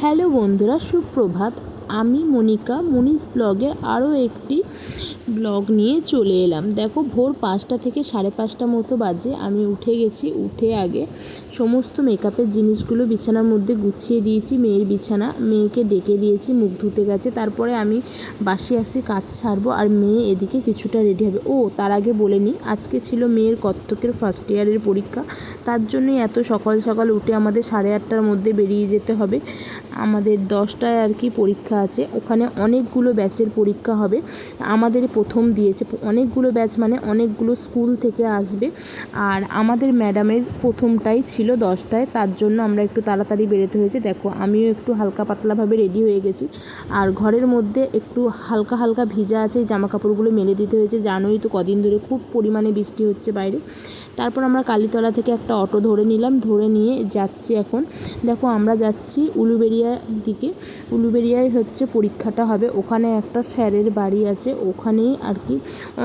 Hello বন্ধুরা সুপ্রভাত। আমি মনিকা মনিস ব্লগে আরও একটি ব্লগ নিয়ে চলে এলাম। দেখো ভোর পাঁচটা থেকে সাড়ে পাঁচটা মতো বাজে। আমি উঠে গেছি, উঠে আগে সমস্ত মেকআপের জিনিসগুলো বিছানার মধ্যে গুছিয়ে দিয়েছি, মেয়ের বিছানা। মেয়েকে ডেকে দিয়েছি, মুখ ধুতে গেছে। তারপরে আমি বাসি আসি কাজ ছাড়বো আর মেয়ে এদিকে কিছুটা রেডি হবে। ও, তার আগে বলে নিই, আজকে ছিল মেয়ের কত্তকের ফার্স্ট ইয়ারের পরীক্ষা। তার জন্যই এত সকাল সকাল উঠে আমাদের সাড়ে আটটার মধ্যে বেরিয়ে যেতে হবে। আমাদের দশটায় আর কি পরীক্ষা আছে। ওখানে অনেকগুলো ব্যাচের পরীক্ষা হবে। আমাদের প্রথম দিয়েছে। অনেকগুলো ব্যাচ মানে অনেকগুলো স্কুল থেকে আসবে। আর আমাদের ম্যাডামের প্রথমটাই ছিল দশটায়। তার জন্য আমরা একটু তাড়াতাড়ি বেরোতে হয়েছে। দেখো, আমিও একটু হালকা পাতলাভাবে রেডি হয়ে গেছি। আর ঘরের মধ্যে একটু হালকা হালকা ভিজা আছে জামা কাপড়গুলো মেলে দিতে হয়েছে। জানোই তো কদিন ধরে খুব পরিমাণে বৃষ্টি হচ্ছে বাইরে। তারপর আমরা কালীতলা থেকে একটা অটো ধরে নিলাম, ধরে নিয়ে যাচ্ছি এখন। দেখো আমরা যাচ্ছি উলুবেরিয়ার দিকে। উলুবেরিয়ায় হচ্ছে পরীক্ষাটা হবে। ওখানে একটা স্যারের বাড়ি আছে। ওখানেই আর কি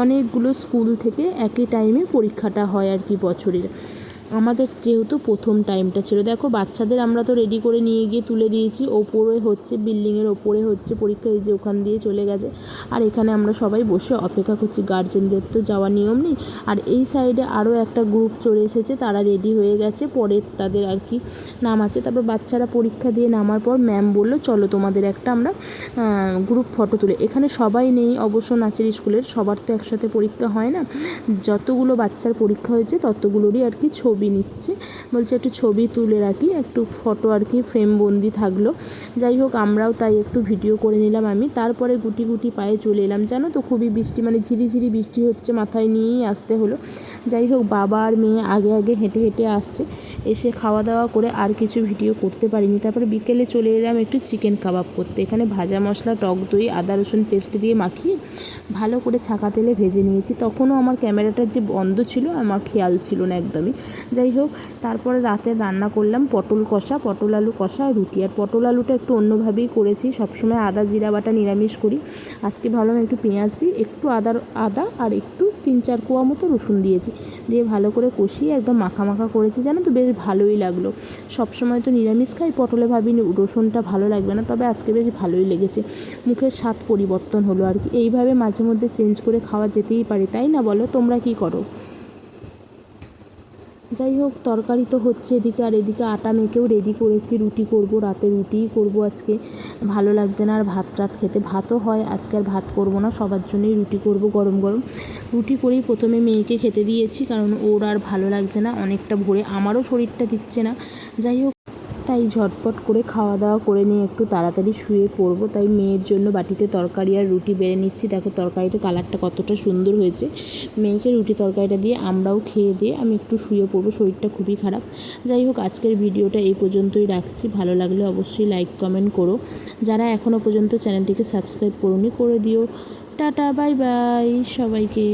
অনেকগুলো স্কুল থেকে একই টাইমে পরীক্ষাটা হয় আর কি বছরের। আমাদের যেহেতু প্রথম টাইমটা ছিল। দেখো, বাচ্চাদের আমরা তো রেডি করে নিয়ে গিয়ে তুলে দিয়েছি। ওপরে হচ্ছে বিল্ডিংয়ের ওপরে হচ্ছে পরীক্ষা এই যে ওখান দিয়ে চলে গেছে। আর এখানে আমরা সবাই বসে অপেক্ষা করছি। গার্জেনদের তো যাওয়ার নিয়ম নেই। আর এই সাইডে আরও একটা গ্রুপ চলে এসেছে। তারা রেডি হয়ে গেছে। পরে তাদের আর কি নাম আছে। তারপর বাচ্চারা পরীক্ষা দিয়ে নামার পর ম্যাম বলল, চলো তোমাদের একটা আমরা গ্রুপ ফটো তুলে। এখানে সবাই নেই। অবশ্য নাচের স্কুলের সবার তো একসাথে পরীক্ষা হয় না। যতগুলো বাচ্চার পরীক্ষা হয়েছে, ততগুলোরই আর কি ছবি নিচ্ছে। বলছে একটু ছবি তুলে রাখি, একটু ফটো আর কি ফ্রেম বন্দি থাকল। যাই হোক, আমরাও তাই একটু ভিডিও করে নিলাম আমি। তারপরে গুটি গুটি পায়ে চলে এলাম। জানো তো, খুবই বৃষ্টি মানে ঝিরিঝিরি বৃষ্টি হচ্ছে, মাথায় নিয়েই আসতে হলো। যাই হোক, বাবা আর মেয়ে আগে আগে হেঁটে হেঁটে আসছে। এসে খাওয়া দাওয়া করে আর কিছু ভিডিও করতে পারিনি। তারপরে বিকেলে চলে এলাম একটু চিকেন কাবাব করতে। এখানে ভাজা মশলা, টক দই, আদা, রসুন পেস্ট দিয়ে মাখিয়ে ভালো করে ছাকা তেলে ভেজে নিয়েছি। তখনও আমার ক্যামেরাটার যে বন্ধ ছিল, আমার খেয়াল ছিল না একদমই। যাই হোক, তারপরে রাতে রান্না করলাম পটল কষা, পটল আলু কষা রুটি। আর পটল আলুটা একটু অন্যভাবেই করেছি। সবসময় আদা জিরা বাটা নিরামিষ করি। আজকে ভাবলাম একটু পেঁয়াজ দিই, একটু আদার, আদা আর একটু তিন চার কোয়া মতো রসুন দিয়েছি। দিয়ে ভালো করে কষিয়ে একদম মাখা মাখা করেছি, জানো তো? বেশ ভালোই লাগল। সবসময় তো নিরামিষ খাই, পটলে ভাবিনি, রসুনটা ভালো লাগবে না, তবে আজকে বেশ ভালোই লেগেছে। মুখের স্বাদ পরিবর্তন হলো আর কি। এইভাবে মাঝে মধ্যে চেঞ্জ করে খাওয়া যেতেই পারে, তাই না বলো? তোমরা কি করো? যাই হোক, তরকারি তো হচ্ছে এদিকে আর এদিকে আটা মেখেও রেডি করেছি। রুটি করব, রাতে রুটিই করব আজকে। ভালো লাগছে না আর ভাত টাত খেতে। ভাতও হয়, আজকে আর ভাত করব না, সবার জন্যই রুটি করব গরম গরম। রুটি করেই প্রথমে মেয়েকে খেতে দিয়েছি, কারণ ওর আর ভালো লাগছে না, অনেকটা ভোরে। আমারও শরীরটা দিচ্ছে না। যাই হোক তাই ঝটপট করে খাওয়া দাওয়া করে নিয়ে একটু তাড়াতাড়ি শুয়ে পড়ব। তাই মেয়ের জন্য বাটিতে তরকারি আর রুটি বেড়ে নিচ্ছি। দেখো তরকারিটা কালারটা কতটা সুন্দর হয়েছে। মেয়েকে রুটি তরকারিটা দিয়ে আমরাও খেয়ে দিয়ে আমি একটু শুয়ে পড়ব। শরীরটা খুবই খারাপ। যাই হোক, আজকের ভিডিওটা এই পর্যন্তই রাখছি। ভালো লাগলে অবশ্যই লাইক, কমেন্ট করো। যারা এখনও পর্যন্ত চ্যানেলটিকে সাবস্ক্রাইব করুনি, করে দিও। টাটা, বাই বাই সবাইকে।